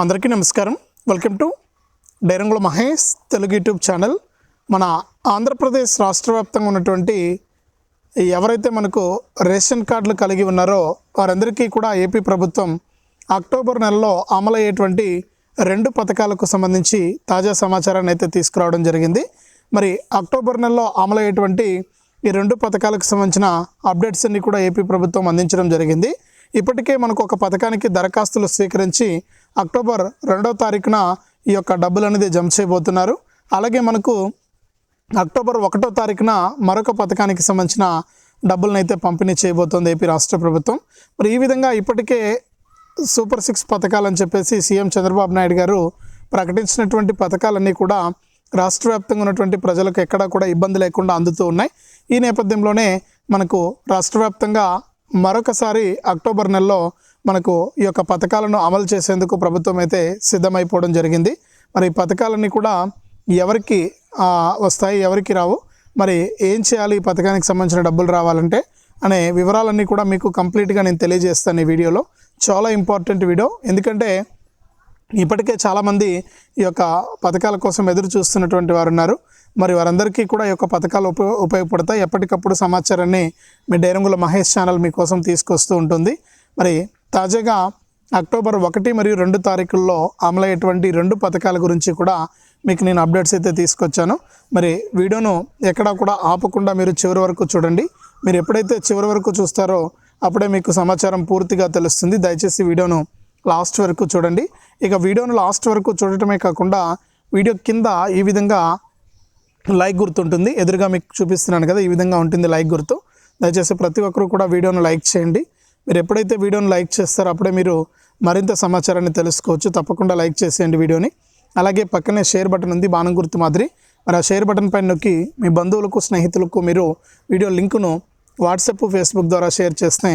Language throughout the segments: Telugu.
అందరికీ నమస్కారం. Welcome to Dairangula Mahesh Telugu YouTube channel. మన ఆంధ్రప్రదేశ్ రాష్ట్ర వ్యాప్తంగా ఉన్నటువంటి ఎవరైతే మనకు రేషన్ కార్డులు కలిగి ఉన్నారో వారందరికీ కూడా ఏపీ ప్రభుత్వం అక్టోబర్ నెలలో అమలయ్యేటువంటి రెండు పథకాలకు సంబంధించి తాజా సమాచారాన్ని అయితే తీసుకురావడం జరిగింది. మరి అక్టోబర్ నెలలో అమలయ్యేటువంటి ఈ రెండు పథకాలకు సంబంధించిన అప్డేట్స్ అన్ని కూడా ఏపీ ప్రభుత్వం అందించడం జరిగింది. ఇప్పటికే మనకు ఒక పథకానికి దరఖాస్తులు స్వీకరించి అక్టోబర్ రెండవ తారీఖున ఈ యొక్క డబ్బులు అనేది జమ చేయబోతున్నారు. అలాగే మనకు అక్టోబర్ ఒకటో తారీఖున మరొక పథకానికి సంబంధించిన డబ్బులను అయితే పంపిణీ చేయబోతోంది ఏపీ రాష్ట్ర ప్రభుత్వం. మరి ఈ విధంగా ఇప్పటికే సూపర్ సిక్స్ పథకాలు అని చెప్పేసి సీఎం చంద్రబాబు నాయుడు గారు ప్రకటించినటువంటి పథకాలన్నీ కూడా రాష్ట్ర వ్యాప్తంగా ఉన్నటువంటి ప్రజలకు ఎక్కడా కూడా ఇబ్బంది లేకుండా అందుతూ ఉన్నాయి. ఈ నేపథ్యంలోనే మనకు రాష్ట్ర వ్యాప్తంగా మరొకసారి అక్టోబర్ నెలలో మనకు ఈ యొక్క పథకాలను అమలు చేసేందుకు ప్రభుత్వం అయితే సిద్ధమైపోవడం జరిగింది. మరి ఈ పథకాలన్నీ కూడా ఎవరికి వస్తాయి ఎవరికి రావు? మరి ఏం చేయాలి? ఈ పథకానికి సంబంధించిన డబ్బులు రావాలంటే అనే వివరాలన్నీ కూడా మీకు కంప్లీట్గా నేను తెలియజేస్తాను ఈ వీడియోలో. చాలా ఇంపార్టెంట్ వీడియో. ఎందుకంటే ఇప్పటికే చాలామంది ఈ యొక్క పథకాల కోసం ఎదురు చూస్తున్నటువంటి వారు ఉన్నారు. మరి వారందరికీ కూడా ఈ యొక్క పథకాలు ఉప ఉపయోగపడతాయి. ఎప్పటికప్పుడు సమాచారాన్ని మీ డైరంగుల మహేష్ ఛానల్ మీకోసం తీసుకొస్తూ ఉంటుంది. మరి తాజాగా అక్టోబర్ ఒకటి మరియు రెండు తారీఖుల్లో అమలయ్యేటువంటి రెండు పథకాల గురించి కూడా మీకు నేను అప్డేట్స్ అయితే తీసుకొచ్చాను. మరి వీడియోను ఎక్కడా కూడా ఆపకుండా మీరు చివరి వరకు చూడండి. మీరు ఎప్పుడైతే చివరి వరకు చూస్తారో అప్పుడే మీకు సమాచారం పూర్తిగా తెలుస్తుంది. దయచేసి వీడియోను లాస్ట్ వరకు చూడండి. ఇక వీడియోను లాస్ట్ వరకు చూడటమే కాకుండా వీడియో కింద ఈ విధంగా లైక్ గుర్తుంటుంది. ఎదురుగా మీకు చూపిస్తున్నాను కదా ఈ విధంగా ఉంటుంది లైక్ గుర్తు. దయచేసి ప్రతి ఒక్కరు కూడా వీడియోను లైక్ చేయండి. మీరు ఎప్పుడైతే వీడియోను లైక్ చేస్తారో అప్పుడే మీరు మరింత సమాచారాన్ని తెలుసుకోవచ్చు. తప్పకుండా లైక్ చేసేయండి వీడియోని. అలాగే పక్కనే షేర్ బటన్ ఉంది బాణం గుర్తు మాదిరి. మరి ఆ షేర్ బటన్ పైన నొక్కి మీ బంధువులకు స్నేహితులకు మీరు వీడియో లింకును వాట్సాప్ ఫేస్బుక్ ద్వారా షేర్ చేస్తే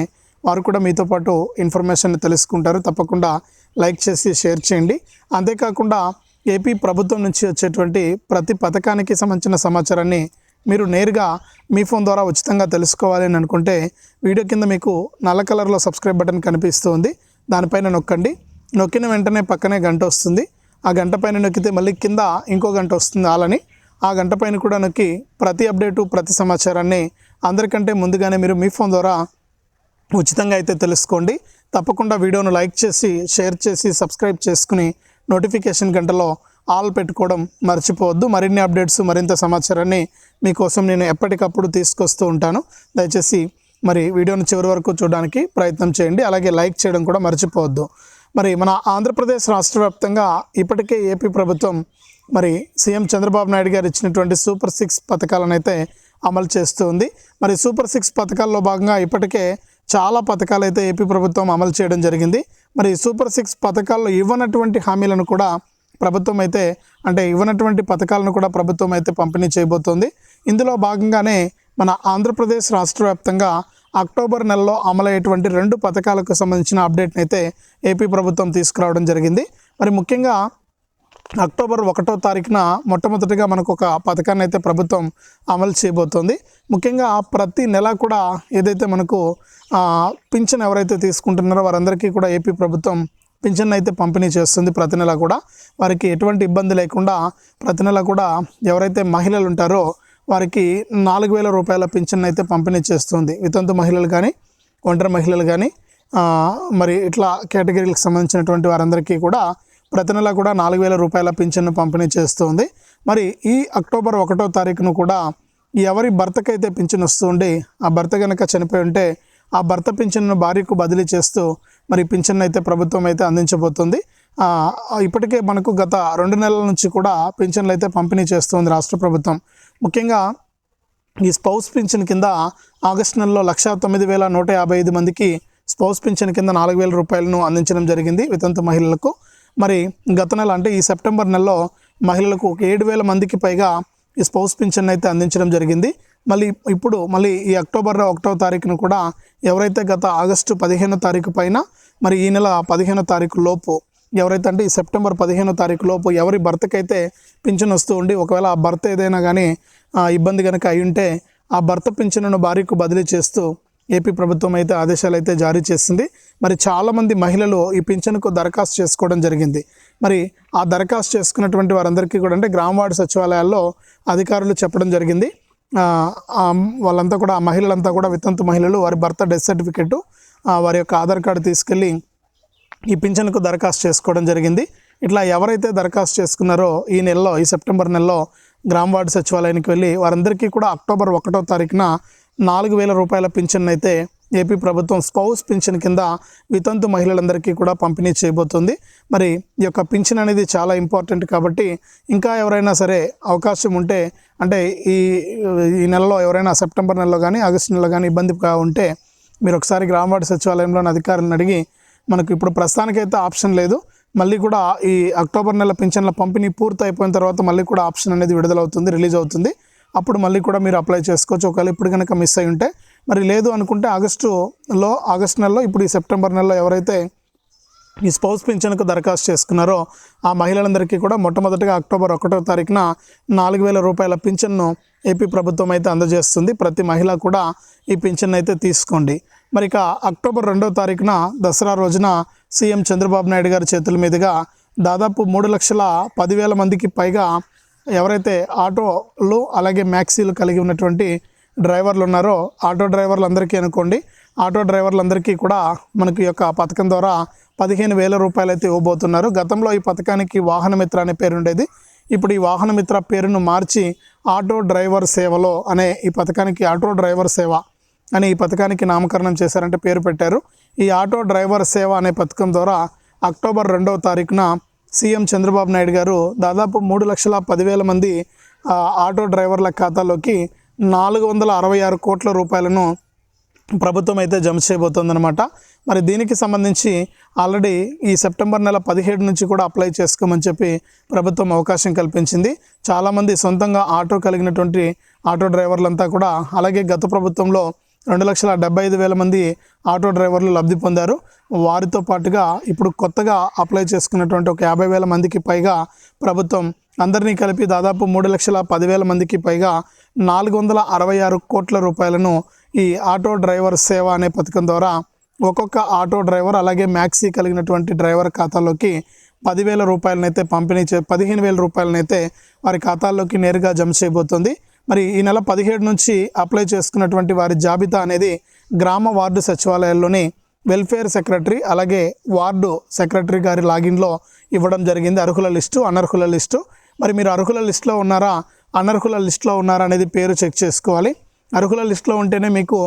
వారు కూడా మీతో పాటు ఇన్ఫర్మేషన్ తెలుసుకుంటారు. తప్పకుండా లైక్ చేసి షేర్ చేయండి. అంతేకాకుండా ఏపీ ప్రభుత్వం నుంచి వచ్చేటువంటి ప్రతి పథకానికి సంబంధించిన సమాచారాన్ని మీరు నేరుగా మీ ఫోన్ ద్వారా ఉచితంగా తెలుసుకోవాలి అని అనుకుంటే వీడియో కింద మీకు నల్ల కలర్లో సబ్స్క్రైబ్ బటన్ కనిపిస్తుంది. దానిపైన నొక్కండి. నొక్కిన వెంటనే పక్కనే గంట వస్తుంది. ఆ గంట పైన నొక్కితే మళ్ళీ కింద ఇంకో గంట వస్తుంది అలాని ఆ గంట పైన కూడా నొక్కి ప్రతి అప్డేటు ప్రతి సమాచారాన్ని అందరికంటే ముందుగానే మీరు మీ ఫోన్ ద్వారా ఉచితంగా అయితే తెలుసుకోండి. తప్పకుండా వీడియోను లైక్ చేసి షేర్ చేసి సబ్స్క్రైబ్ చేసుకుని నోటిఫికేషన్ గంటలో ఆల్ పెట్టుకోవడం మర్చిపోవద్దు. మరిన్ని అప్డేట్స్ మరింత సమాచారాన్ని మీకోసం నేను ఎప్పటికప్పుడు తీసుకొస్తూ ఉంటాను. దయచేసి మరి వీడియోను చివరి వరకు చూడడానికి ప్రయత్నం చేయండి. అలాగే లైక్ చేయడం కూడా మర్చిపోవద్దు. మరి మన ఆంధ్రప్రదేశ్ రాష్ట్ర వ్యాప్తంగా ఇప్పటికే ఏపీ ప్రభుత్వం మరి సీఎం చంద్రబాబు నాయుడు గారు ఇచ్చినటువంటి సూపర్ సిక్స్ పథకాలను అయితే అమలు చేస్తూ ఉంది. మరి సూపర్ సిక్స్ పథకాల్లో భాగంగా ఇప్పటికే చాలా పథకాలు అయితే ఏపీ ప్రభుత్వం అమలు చేయడం జరిగింది. మరి సూపర్ సిక్స్ పథకాల్లో ఇవ్వనటువంటి హామీలను కూడా ప్రభుత్వం అయితే అంటే ఇవ్వనటువంటి పథకాలను కూడా ప్రభుత్వం అయితే పంపిణీ చేయబోతోంది. ఇందులో భాగంగానే మన ఆంధ్రప్రదేశ్ రాష్ట్ర వ్యాప్తంగా అక్టోబర్ నెలలో అమలయ్యేటువంటి రెండు పథకాలకు సంబంధించిన అప్డేట్ని అయితే ఏపీ ప్రభుత్వం తీసుకురావడం జరిగింది. మరి ముఖ్యంగా అక్టోబర్ ఒకటో తారీఖున మొట్టమొదటిగా మనకు ఒక పథకాన్ని అయితే ప్రభుత్వం అమలు చేయబోతోంది. ముఖ్యంగా ప్రతి నెల కూడా ఏదైతే మనకు పింఛన్ ఎవరైతే తీసుకుంటున్నారో వారందరికీ కూడా ఏపీ ప్రభుత్వం పింఛన్ అయితే పంపిణీ చేస్తుంది ప్రతి నెల కూడా. వారికి ఎటువంటి ఇబ్బంది లేకుండా ప్రతి నెల కూడా ఎవరైతే మహిళలు ఉంటారో వారికి నాలుగు వేల రూపాయల పింఛన్ అయితే పంపిణీ చేస్తుంది. వితంతు మహిళలు కానీ ఒంటరి మహిళలు కానీ మరి ఇట్లా కేటగిరీలకు సంబంధించినటువంటి వారందరికీ కూడా ప్రతి నెల కూడా నాలుగు వేల రూపాయల పింఛన్ను పంపిణీ చేస్తుంది. మరి ఈ అక్టోబర్ ఒకటో తారీఖును కూడా ఎవరి భర్తకైతే పింఛన్ వస్తుండి ఆ భర్త కనుక చనిపోయి ఉంటే ఆ భర్త పింఛన్ను భార్యకు బదిలీ చేస్తూ మరి పింఛన్ అయితే ప్రభుత్వం అయితే అందించబోతుంది. ఇప్పటికే మనకు గత రెండు నెలల నుంచి కూడా పింఛన్లు అయితే పంపిణీ చేస్తుంది రాష్ట్ర ప్రభుత్వం. ముఖ్యంగా ఈ స్పౌస్ పింఛన్ కింద ఆగస్టు నెలలో లక్ష తొమ్మిది వేల నూట యాభై ఐదు మందికి స్పౌస్ పింఛన్ కింద నాలుగు వేల రూపాయలను అందించడం జరిగింది వితంతు మహిళలకు. మరి గత నెల అంటే ఈ సెప్టెంబర్ నెలలో మహిళలకు ఏడు వేల మందికి పైగా ఈ స్పౌస్ పింఛన్ అయితే అందించడం జరిగింది. మళ్ళీ ఇప్పుడు మళ్ళీ ఈ అక్టోబర్ ఒకటో తారీఖున కూడా ఎవరైతే గత ఆగస్టు పదిహేనో తారీఖు పైన మరి ఈ నెల పదిహేనో తారీఖు లోపు ఎవరైతే అంటే ఈ సెప్టెంబర్ పదిహేనో తారీఖు లోపు ఎవరి భర్తకైతే పింఛన్ వస్తూ ఉండి ఒకవేళ ఆ భర్త ఏదైనా కానీ ఆ, ఇబ్బంది కనుక అయి ఉంటే ఆ భర్త పింఛన్ను భార్యకు బదిలీ చేస్తూ ఏపీ ప్రభుత్వం అయితే ఆదేశాలు అయితే జారీ చేసింది. మరి చాలామంది మహిళలు ఈ పింఛన్కు దరఖాస్తు చేసుకోవడం జరిగింది. మరి ఆ దరఖాస్తు చేసుకున్నటువంటి వారందరికీ కూడా అంటే గ్రామ సచివాలయాల్లో అధికారులు చెప్పడం జరిగింది. వాళ్ళంతా కూడా ఆ మహిళలంతా కూడా వితంతు మహిళలు వారి భర్త డెత్ సర్టిఫికెట్ వారి యొక్క ఆధార్ కార్డు తీసుకెళ్ళి ఈ పింఛన్కు దరఖాస్తు చేసుకోవడం జరిగింది. ఇట్లా ఎవరైతే దరఖాస్తు చేసుకున్నారో ఈ నెలలో ఈ సెప్టెంబర్ నెలలో గ్రామ వార్డు సచివాలయానికి వెళ్ళి వారందరికీ కూడా అక్టోబర్ ఒకటో తారీఖున నాలుగు వేల రూపాయల పింఛన్ అయితే ఏపీ ప్రభుత్వం స్పౌస్ పింఛన్ కింద వితంతు మహిళలందరికీ కూడా పంపిణీ చేయబోతుంది. మరి ఈ యొక్క పింఛన్ అనేది చాలా ఇంపార్టెంట్ కాబట్టి ఇంకా ఎవరైనా సరే అవకాశం ఉంటే అంటే ఈ ఈ నెలలో ఎవరైనా సెప్టెంబర్ నెలలో కానీ ఆగస్టు నెలలో కానీ ఇబ్బందిగా ఉంటే మీరు ఒకసారి గ్రామవాడ సచివాలయంలోని అధికారులను అడిగి మనకు ఇప్పుడు ప్రస్తుతానికైతే ఆప్షన్ లేదు. మళ్ళీ కూడా ఈ అక్టోబర్ నెల పింఛన్ల పంపిణీ పూర్తి అయిపోయిన తర్వాత మళ్ళీ కూడా ఆప్షన్ అనేది విడుదలవుతుంది రిలీజ్ అవుతుంది. అప్పుడు మళ్ళీ కూడా మీరు అప్లై చేసుకోవచ్చు. ఒకవేళ ఇప్పుడు కనుక మిస్ అయి ఉంటే మరి లేదు అనుకుంటే ఆగస్టులో ఆగస్ట్ నెలలో ఇప్పుడు ఈ సెప్టెంబర్ నెలలో ఎవరైతే ఈ స్పౌస్ పింఛన్కు దరఖాస్తు చేసుకున్నారో ఆ మహిళలందరికీ కూడా మొట్టమొదటిగా అక్టోబర్ ఒకటో తారీఖున నాలుగు వేల రూపాయల పింఛన్ను ఏపీ ప్రభుత్వం అయితే అందజేస్తుంది. ప్రతి మహిళ కూడా ఈ పింఛన్ అయితే తీసుకోండి. మరి ఇక అక్టోబర్ రెండో తారీఖున దసరా రోజున సీఎం చంద్రబాబు నాయుడు గారి చేతుల మీదుగా దాదాపు మూడు లక్షల పదివేల మందికి పైగా ఎవరైతే ఆటోలు అలాగే మ్యాక్సీలు కలిగి ఉన్నటువంటి డ్రైవర్లు ఉన్నారో ఆటో డ్రైవర్లందరికీ అనుకోండి. ఆటో డ్రైవర్లందరికీ కూడా మనకి యొక్క పథకం ద్వారా పదిహేను వేల రూపాయలు అయితే ఇవ్వబోతున్నారు. గతంలో ఈ పథకానికి వాహనమిత్ర అనే పేరు ఉండేది. ఇప్పుడు ఈ వాహనమిత్ర పేరును మార్చి ఆటో డ్రైవర్ సేవలో అనే ఈ పథకానికి ఆటో డ్రైవర్ సేవ అని ఈ పథకానికి నామకరణం చేశారంటే పేరు పెట్టారు. ఈ ఆటో డ్రైవర్ సేవ అనే పథకం ద్వారా అక్టోబర్ రెండవ తారీఖున సీఎం చంద్రబాబు నాయుడు గారు దాదాపు మూడు లక్షల పదివేల మంది ఆటో డ్రైవర్ల ఖాతాలోకి నాలుగు వందల అరవై ఆరు కోట్ల రూపాయలను ప్రభుత్వం అయితే జమ చేయబోతోందనమాట మరి దీనికి సంబంధించి ఆల్రెడీ ఈ సెప్టెంబర్ నెల పదిహేడు నుంచి కూడా అప్లై చేసుకోమని చెప్పి ప్రభుత్వం అవకాశం కల్పించింది. చాలామంది సొంతంగా ఆటో కలిగినటువంటి ఆటో డ్రైవర్లంతా కూడా అలాగే గత ప్రభుత్వంలో రెండు లక్షల డెబ్బై ఐదు వేల మంది ఆటో డ్రైవర్లు లబ్ధి పొందారు. వారితో పాటుగా ఇప్పుడు కొత్తగా అప్లై చేసుకున్నటువంటి ఒక యాభై వేల మందికి పైగా ప్రభుత్వం అందరినీ కలిపి దాదాపు మూడు లక్షల పదివేల మందికి పైగా నాలుగు వందల అరవై ఆరు కోట్ల రూపాయలను ఈ ఆటో డ్రైవర్ సేవ అనే పథకం ద్వారా ఒక్కొక్క ఆటో డ్రైవర్ అలాగే మ్యాక్సీ కలిగినటువంటి డ్రైవర్ ఖాతాలోకి పదివేల రూపాయలనైతే పంపిణీ చే పదిహేను వేల రూపాయలనైతే వారి ఖాతాల్లోకి నేరుగా జమ చేయబోతుంది. మరి ఈ నెల పదిహేడు నుంచి అప్లై చేసుకున్నటువంటి వారి జాబితా అనేది గ్రామ వార్డు సచివాలయాల్లోని వెల్ఫేర్ సెక్రటరీ అలాగే వార్డు సెక్రటరీ గారి లాగిన్లో ఇవ్వడం జరిగింది. అర్హుల లిస్టు అనర్హుల లిస్టు మరి మీరు అర్హుల లిస్టులో ఉన్నారా? అనర్హుల లిస్టులో ఉన్నారా అనేది పేరు చెక్ చేసుకోవాలి. అర్హుల లిస్టులో ఉంటేనే మీకు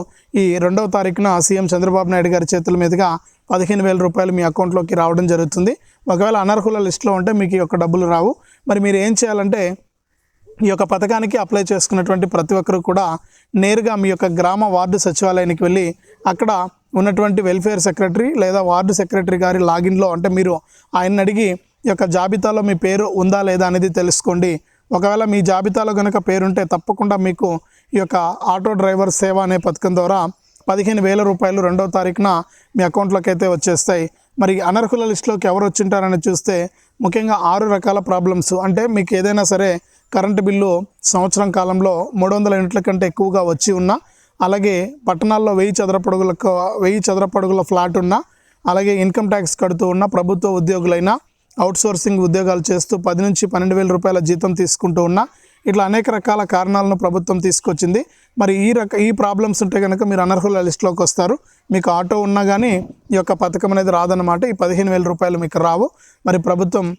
ఈ రెండవ తారీఖున సీఎం చంద్రబాబు నాయుడు గారి చేతుల మీదుగా పదిహేను వేల రూపాయలు మీ అకౌంట్లోకి రావడం జరుగుతుంది. ఒకవేళ అనర్హుల లిస్టులో ఉంటే మీకు ఈ యొక్క డబ్బులు రావు. మరి మీరు ఏం చేయాలంటే ఈ యొక్క పథకానికి అప్లై చేసుకున్నటువంటి ప్రతి ఒక్కరు కూడా నేరుగా మీ యొక్క గ్రామ వార్డు సచివాలయానికి వెళ్ళి అక్కడ ఉన్నటువంటి వెల్ఫేర్ సెక్రటరీ లేదా వార్డు సెక్రటరీ గారి లాగిన్లో అంటే మీరు ఆయన్ని అడిగి యొక్క జాబితాలో మీ పేరు ఉందా లేదా అనేది తెలుసుకోండి. ఒకవేళ మీ జాబితాలో కనుక పేరుంటే తప్పకుండా మీకు ఈ యొక్క ఆటో డ్రైవర్ సేవ అనే పథకం ద్వారా పదిహేను వేల రూపాయలు రెండవ తారీఖున మీ అకౌంట్లోకి అయితే వచ్చేస్తాయి. మరి అనర్హుల లిస్టులోకి ఎవరు వచ్చింటారని చూస్తే ముఖ్యంగా ఆరు రకాల ప్రాబ్లమ్స్. అంటే మీకు ఏదైనా సరే కరెంటు బిల్లు సంవత్సరం కాలంలో మూడు వందల యూనిట్ల కంటే ఎక్కువగా వచ్చి ఉన్నా అలాగే పట్టణాల్లో వెయ్యి చదరపడుగులకు వెయ్యి చదరపడుగుల ఫ్లాట్ ఉన్నా అలాగే ఇన్కమ్ ట్యాక్స్ కడుతూ ఉన్న ప్రభుత్వ ఉద్యోగులైనా అవుట్సోర్సింగ్ ఉద్యోగాలు చేస్తూ పది నుంచి పన్నెండు వేల రూపాయల జీతం తీసుకుంటూ ఉన్నా ఇట్లా అనేక రకాల కారణాలను ప్రభుత్వం తీసుకొచ్చింది. మరి ఈ రక ఈ ప్రాబ్లమ్స్ ఉంటే కనుక మీరు అనర్హుల లిస్టులోకి వస్తారు. మీకు ఆటో ఉన్నా కానీ ఈ యొక్క పథకం అనేది రాదన్నమాట. ఈ పదిహేను వేల రూపాయలు మీకు రావు. మరి ప్రభుత్వం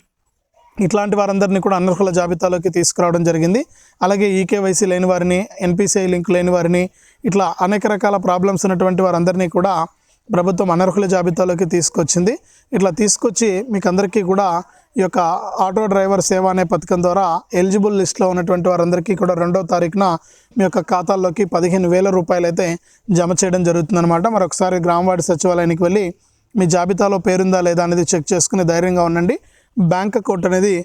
ఇట్లాంటి వారందరినీ కూడా అనర్హుల జాబితాలోకి తీసుకురావడం జరిగింది. అలాగే ఈకేవైసీ లేని వారిని ఎన్పిసిఐ లింక్ లేని వారిని ఇట్లా అనేక రకాల ప్రాబ్లమ్స్ ఉన్నటువంటి వారందరినీ కూడా ప్రభుత్వం అనర్హుల జాబితాలోకి తీసుకొచ్చింది. ఇట్లా తీసుకొచ్చి మీకు అందరికీ కూడా ఈ యొక్క ఆటో డ్రైవర్ సేవ అనే పథకం ద్వారా ఎలిజిబుల్ లిస్ట్లో ఉన్నటువంటి వారందరికీ కూడా రెండవ తారీఖున మీ యొక్క ఖాతాల్లోకి పదిహేను వేల రూపాయలు అయితే జమ చేయడం జరుగుతుందన్నమాట. మరొకసారి గ్రామవాడి సచివాలయానికి వెళ్ళి మీ జాబితాలో పేరుందా లేదా అనేది చెక్ చేసుకుని ధైర్యంగా ఉండండి. బ్యాంక్ అకౌంట్ అనేది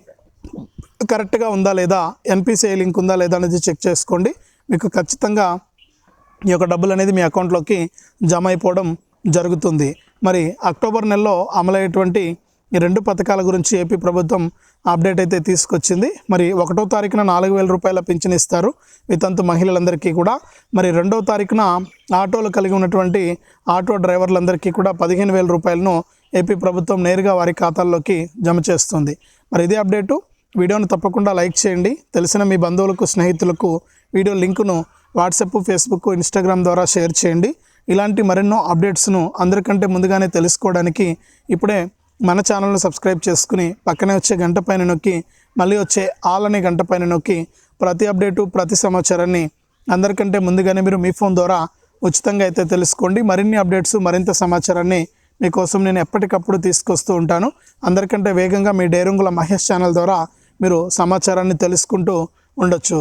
కరెక్ట్గా ఉందా లేదా ఎన్పిసిఐ లింక్ ఉందా లేదా అనేది చెక్ చేసుకోండి. మీకు ఖచ్చితంగా ఈ యొక్క డబ్బులు అనేది మీ అకౌంట్లోకి జమ అయిపోవడం జరుగుతుంది. మరి అక్టోబర్ నెలలో అమలయ్యేటువంటి ఈ రెండు పథకాల గురించి ఏపీ ప్రభుత్వం అప్డేట్ అయితే తీసుకొచ్చింది. మరి ఒకటో తారీఖున నాలుగు వేల రూపాయల పింఛన్ ఇస్తారు. వితంతు మహిళలందరికీ కూడా. మరి రెండో తారీఖున ఆటోలు కలిగి ఉన్నటువంటి ఆటో డ్రైవర్లందరికీ కూడా పదిహేను వేల రూపాయలను ఏపీ ప్రభుత్వం నేరుగా వారి ఖాతాల్లోకి జమ చేస్తుంది. మరి ఇదే అప్డేటు. వీడియోను తప్పకుండా లైక్ చేయండి. తెలిసిన మీ బంధువులకు స్నేహితులకు వీడియో లింకును వాట్సాప్ ఫేస్బుక్ ఇన్స్టాగ్రామ్ ద్వారా షేర్ చేయండి. ఇలాంటి మరెన్నో అప్డేట్స్ను అందరికంటే ముందుగానే తెలుసుకోవడానికి ఇప్పుడే మన ఛానల్ను సబ్స్క్రైబ్ చేసుకుని పక్కనే వచ్చే గంట పైన నొక్కి మళ్ళీ వచ్చే ఆల్ అనే గంట పైన నొక్కి ప్రతి అప్డేటు ప్రతి సమాచారాన్ని అందరికంటే ముందుగానే మీరు మీ ఫోన్ ద్వారా ఉచితంగా అయితే తెలుసుకోండి. మరిన్ని అప్డేట్స్ మరింత సమాచారాన్ని మీకోసం నేను ఎప్పటికప్పుడు తీసుకొస్తూ ఉంటాను. అందరికంటే వేగంగా మీ డేరుంగుల మహేష్ ఛానల్ ద్వారా మీరు సమాచారాన్ని తెలుసుకుంటూ ఉండొచ్చు.